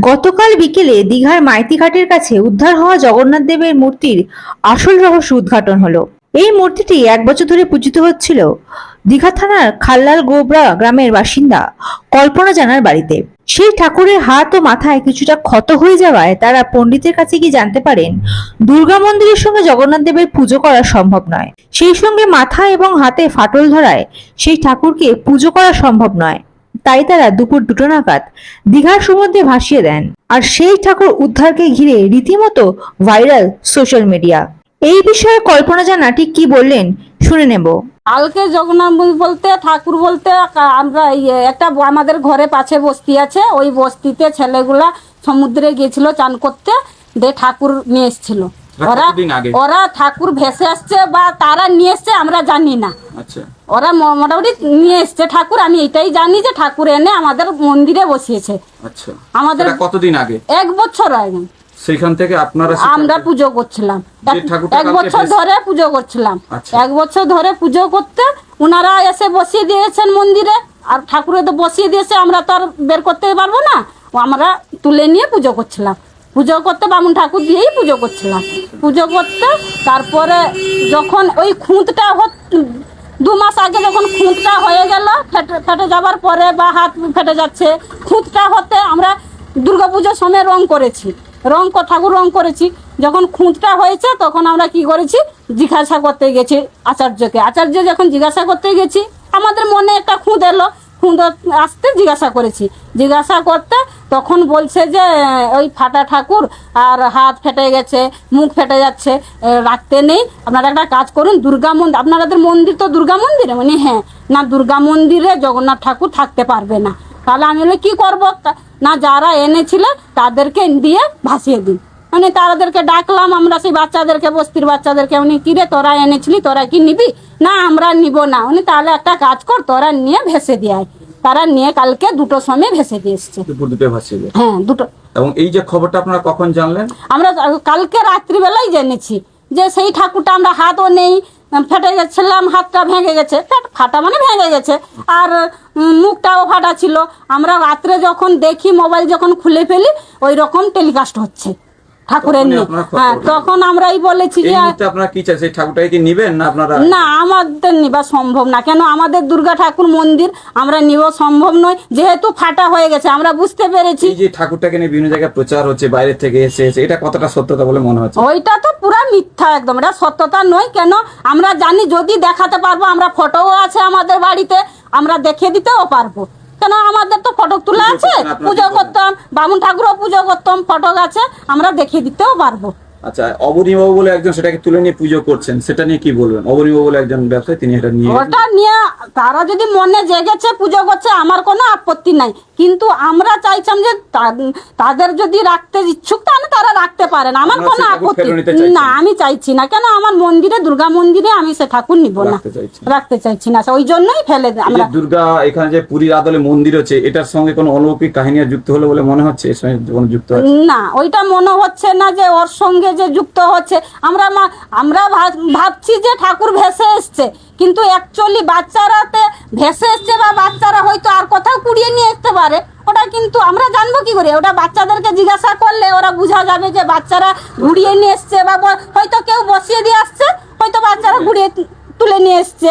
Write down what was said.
গতকাল বিকেলে দীঘার মাইতিঘাটের কাছে উদ্ধার হওয়া জগন্নাথ দেবের মূর্তির আসল রহস্য উদ্ঘাটন হলো। এই মূর্তিটি এক বছর ধরে পূজিত হচ্ছিল দীঘা থানার খাল্লাল গোবরা গ্রামের বাসিন্দা কল্পনা জানার বাড়িতে। সেই ঠাকুরের হাত ও মাথায় কিছুটা ক্ষত হয়ে যাওয়ায় তারা পণ্ডিতের কাছে গিয়ে জানতে পারেন, দুর্গা মন্দিরের সঙ্গে জগন্নাথ দেবের পুজো করা সম্ভব নয়। সেই সঙ্গে মাথা এবং হাতে ফাটল ধরায় সেই ঠাকুরকে পুজো করা সম্ভব নয়। তাই তারা দুপুর দুটো নাগাদ দীঘার সমুদ্রে ভাসিয়ে দেন। আর সেই ঠাকুর উদ্ধারকে ঘিরে রীতিমতো ভাইরাল সোশ্যাল মিডিয়া। এই বিষয়ে কল্পনা জানা ঠিক কি বললেন শুনে নেব। কালকে জগন্নাথ বলতে ঠাকুর বলতে আমরা একটা আমাদের ঘরে পাশে বস্তি আছে ওই বস্তিতে ছেলেগুলা সমুদ্রে গিয়েছিল চান করতে দিয়ে ঠাকুর নিয়ে এসেছিল। ওরা ওরা ঠাকুর ভেসে আসছে বা তারা নিয়ে এসছে আমরা জানি না। আচ্ছা। ওরা মোটামুটি নিয়ে এসছে ঠাকুর আমি এটাই জানি যে ঠাকুর এনে আমাদের মন্দিরে বসিয়েছে। আচ্ছা। আমাদের- কতদিন আগে? এক বছর আগে। সেখান থেকে আপনারা আমরা পুজো করছিলাম। এক- বছর ধরে পুজো করছিলাম। আচ্ছা। এক বছর ধরে পুজো করতে ওনারা এসে বসিয়ে দিয়েছেন মন্দিরে আর ঠাকুরে তো বসিয়ে দিয়েছে আমরা তো আর বের করতে পারব না। ও আমরা তুলে নিয়ে পুজো করছিলাম। পুজো করতে বামুন ঠাকুর দিয়েই পুজো করছিলাম। পুজো করতে তারপরে যখন ওই খুঁতটা দু মাস আগে যখন খুঁতটা হয়ে গেল, ফেটে ফেটে যাবার পরে বা হাত ফেটে যাচ্ছে, খুঁতটা হতে আমরা দুর্গাপুজোর সময় রং করেছি। রং ঠাকুর রং করেছি। যখন খুঁতটা হয়েছে, তখন আমরা কি করেছি? জিজ্ঞাসা করতে গেছি আচার্যকে। আচার্য যখন জিজ্ঞাসা করতে গেছি, আমাদের মনে একটা খুঁত এলো আসতে জিজ্ঞাসা করেছি। জিজ্ঞাসা করতে তখন বলছে যে, ওই ফাটা ঠাকুর, আর হাত ফেটে গেছে, মুখ ফেটে যাচ্ছে রাখতে নেই। আপনারা একটা কাজ করুন, দুর্গা মন্দির, আপনাদের মন্দির তো দুর্গা মন্দিরে? মানে হ্যাঁ না, দুর্গা মন্দিরে জগন্নাথ ঠাকুর থাকতে পারবে না। তাহলে আমি বলে, কি করব? না, যারা এনেছিল, তাদেরকে দিয়ে ভাসিয়ে দিন। মানে তাদেরকে ডাকলাম আমরা সেই বাচ্চাদেরকে বস্তির বাচ্চাদেরকে উনি কিরে তোরা এনেছিলি তোরা কি নিবি? না আমরা নিব না। উনি তাহলে একটা কাজ কর তোরা নিয়ে ভেসে দিয়ে তারা নিয়ে কালকে দুটো সময় ভেসে দিয়ে এসছে। দুপুর দুটো ভাসিয়ে হ্যাঁ দুটো। এবং এই যে খবরটা আপনারা কখন জানলেন? আমরা কালকে রাত্রিবেলায় জেনেছি যে সেই ঠাকুরটা আমরা হাতও নেই ফেটে গেছিলাম হাতটা ভেঙে গেছে। ফাটা মানে ভেঙে গেছে। আর মুখটাও ফাটা ছিল। আমরা রাত্রে যখন দেখি মোবাইল যখন খুলে ফেলি ওই রকম টেলিকাস্ট হচ্ছে। ঠাকুরের নিয়ে হ্যাঁ তখন আমরাই বলেছি যে আপনারা কি চাই সেই ঠাকুরটাকে কি নিবেন না আপনারা? না আমাদের নিবা সম্ভব না। কেন? আমাদের দুর্গা ঠাকুর মন্দির আমরা নিব সম্ভব নয়। যেহেতু ফাটা হয়ে গেছে আমরা বুঝতে পেরেছি। যে ঠাকুরটাকে নিয়ে বিভিন্ন জায়গায় প্রচার হচ্ছে বাইরে থেকে এসে এসে এটা কতটা সত্যতা বলে মনে হচ্ছে? ওইটা তো পুরা মিথ্যা একদম। এটা সত্যতা নয়। কেন? আমরা জানি যদি দেখাতে পারব আমরা ফটোও আছে আমাদের বাড়িতে। আমরা দেখিয়ে দিতেও পারব। কেন আমাদের তো ফটো তোলা আছে? পুজো করতাম বামুন ঠাকুরও পুজো করতাম ফটক আছে আমরা দেখিয়ে দিতেও পারব। আচ্ছা অবনীবাবু বলে একজন সেটাকে তুলে নিয়ে পুজো করছেন সেটা নিয়ে কি বলবেন? অবনীবাবু বলে একজন ব্যবসায়ী তিনি এটা নিয়ে ওটা নিয়ে তারা যদি মনে জেগেছে পুজো করছে আমার কোনো আপত্তি নাই। কিন্তু আমরা চাইছিলাম যে তাদের যদি রাখতে ইচ্ছুক তাহলে তারা রাখতে পারেন। আমার কোনো আপত্তি না আমি চাইছি না। কেন? আমার মন্দিরে দুর্গা মন্দিরে আমি সে ঠাকুর নিব না। রাখতে চাইছি না। ওই জন্যই ফেলে আমরা দুর্গা এখানে যে পুরীর আদলে মন্দির হচ্ছে এটার সঙ্গে কোনো অলৌকিক কাহিনী যুক্ত হলো বলে মনে হচ্ছে? এর সঙ্গে যুক্ত না ওইটা মনে হচ্ছে না যে ওর সঙ্গে যে যুক্ত হচ্ছে, আমরা মা- আমরা ভাব- ভাবছি যে ঠাকুর ভেসে এসছে, কিন্তু অ্যাকচুয়ালি বাচ্চারাতে ভেসে এসছে বা বাচ্চারা হয়তো আর কোথাও কুড়িয়ে নিয়ে আসতে পারে, ওটা কিন্তু আমরা জানব কি করে? ওটা বাচ্চাদেরকে জিজ্ঞাসা করলে ওরা বোঝা যাবে যে বাচ্চারা ঘুরিয়ে নিয়ে এসছে বা হয়তো কেউ বসিয়ে দিয়ে আসছে, হয়তো বাচ্চারা ঘুরিয়ে তুলে নিয়ে এসছে।